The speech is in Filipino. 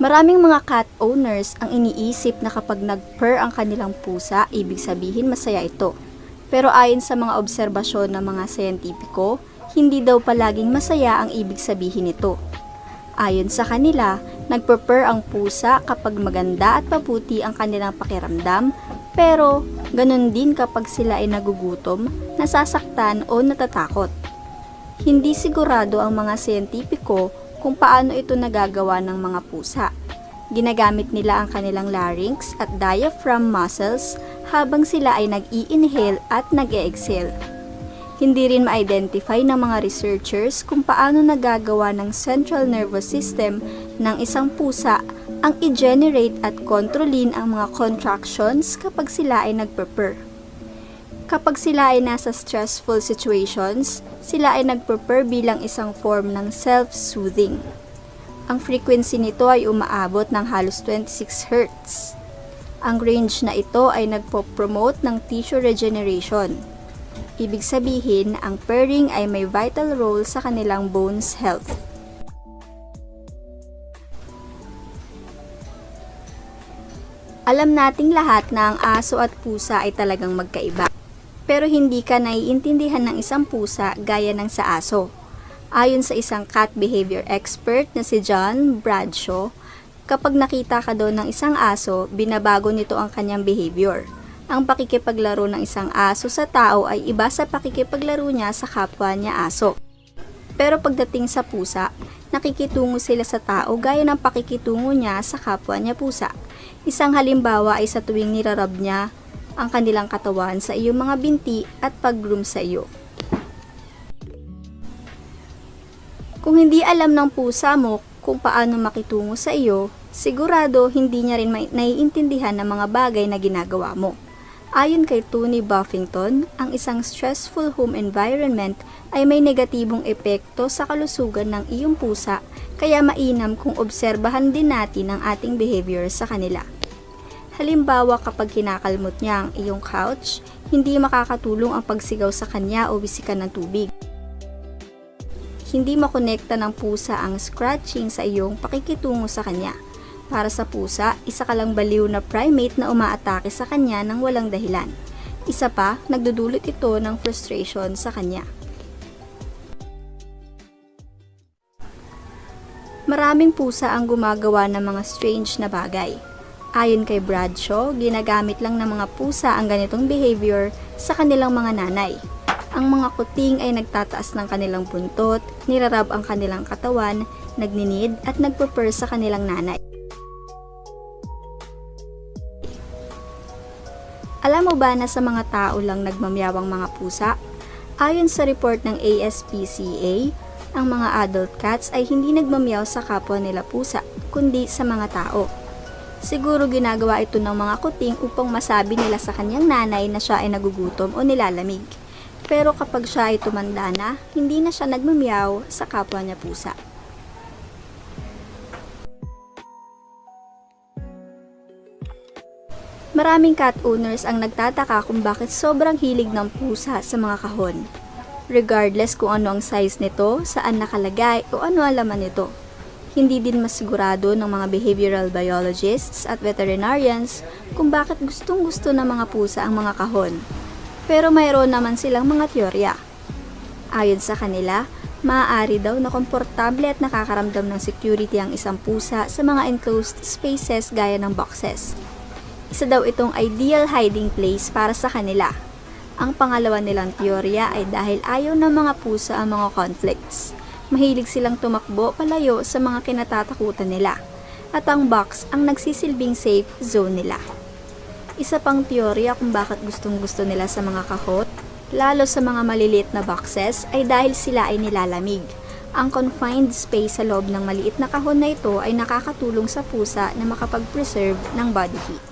Maraming mga cat owners ang iniisip na kapag nag-purr ang kanilang pusa, ibig sabihin masaya ito. Pero ayon sa mga obserbasyon ng mga siyentipiko, hindi daw palaging masaya ang ibig sabihin nito. Ayon sa kanila, nagpurr ang pusa kapag maganda at mabuti ang kanilang pakiramdam, pero ganun din kapag sila ay nagugutom, nasasaktan o natatakot. Hindi sigurado ang mga siyentipiko kung paano ito nagagawa ng mga pusa. Ginagamit nila ang kanilang larynx at diaphragm muscles habang sila ay nag-i-inhale at nag-e-exhale. Hindi rin ma-identify ng mga researchers kung paano nagagawa ng central nervous system ng isang pusa ang i-generate at kontrolin ang mga contractions kapag sila ay nagpurr. Kapag sila ay nasa stressful situations, sila ay nagpurr bilang isang form ng self-soothing. Ang frequency nito ay umaabot ng halos 26 Hz. Ang range na ito ay nagpo-promote ng tissue regeneration. Ibig sabihin, ang purring ay may vital role sa kanilang bones health. Alam nating lahat na ang aso at pusa ay talagang magkaiba. Pero hindi ka naiintindihan ng isang pusa gaya ng sa aso. Ayon sa isang cat behavior expert na si John Bradshaw, kapag nakita ka doon ng isang aso, binabago nito ang kanyang behavior. Ang pakikipaglaro ng isang aso sa tao ay iba sa pakikipaglaro niya sa kapwa niya aso. Pero pagdating sa pusa, nakikitungo sila sa tao gaya ng pakikitungo niya sa kapwa niya pusa. Isang halimbawa ay sa tuwing nirarab niya ang kanilang katawan sa iyong mga binti at pag-groom sa iyo. Kung hindi alam ng pusa mo kung paano makitungo sa iyo, sigurado hindi niya rin naiintindihan ng mga bagay na ginagawa mo. Ayon kay Tony Buffington, ang isang stressful home environment ay may negatibong epekto sa kalusugan ng iyong pusa kaya mainam kung obserbahan din natin ang ating behavior sa kanila. Halimbawa kapag kinakalmot niya ang iyong couch, hindi makakatulong ang pagsigaw sa kanya o bisikan ng tubig. Hindi makonekta ng pusa ang scratching sa iyong pakikitungo sa kanya. Para sa pusa, isa ka lang baliw na primate na umaatake sa kanya ng walang dahilan. Isa pa, nagdudulot ito ng frustration sa kanya. Maraming pusa ang gumagawa ng mga strange na bagay. Ayon kay Bradshaw, ginagamit lang ng mga pusa ang ganitong behavior sa kanilang mga nanay. Ang mga kuting ay nagtataas ng kanilang buntot, nirarab ang kanilang katawan, nagninid at nagpupur sa kanilang nanay. Alam mo ba na sa mga tao lang nagmamyawang mga pusa? Ayon sa report ng ASPCA, ang mga adult cats ay hindi nagmamyaw sa kapwa nila pusa, kundi sa mga tao. Siguro ginagawa ito ng mga kuting upang masabi nila sa kanyang nanay na siya ay nagugutom o nilalamig. Pero kapag siya ay tumanda na, hindi na siya nagmamyaw sa kapwa niya pusa. Maraming cat owners ang nagtataka kung bakit sobrang hilig ng pusa sa mga kahon. Regardless kung ano ang size nito, saan nakalagay o ano ang laman nito. Hindi din masigurado ng mga behavioral biologists at veterinarians kung bakit gustong gusto ng mga pusa ang mga kahon. Pero mayroon naman silang mga teorya. Ayon sa kanila, maaari daw na komportable at nakakaramdam ng security ang isang pusa sa mga enclosed spaces gaya ng boxes. Isa daw itong ideal hiding place para sa kanila. Ang pangalawa nilang teorya ay dahil ayaw ng mga pusa ang mga conflicts. Mahilig silang tumakbo palayo sa mga kinatatakutan nila. At ang box ang nagsisilbing safe zone nila. Isa pang teorya kung bakit gustong gusto nila sa mga kahot, lalo sa mga maliliit na boxes, ay dahil sila ay nilalamig. Ang confined space sa loob ng maliit na kahon na ito ay nakakatulong sa pusa na makapag-preserve ng body heat.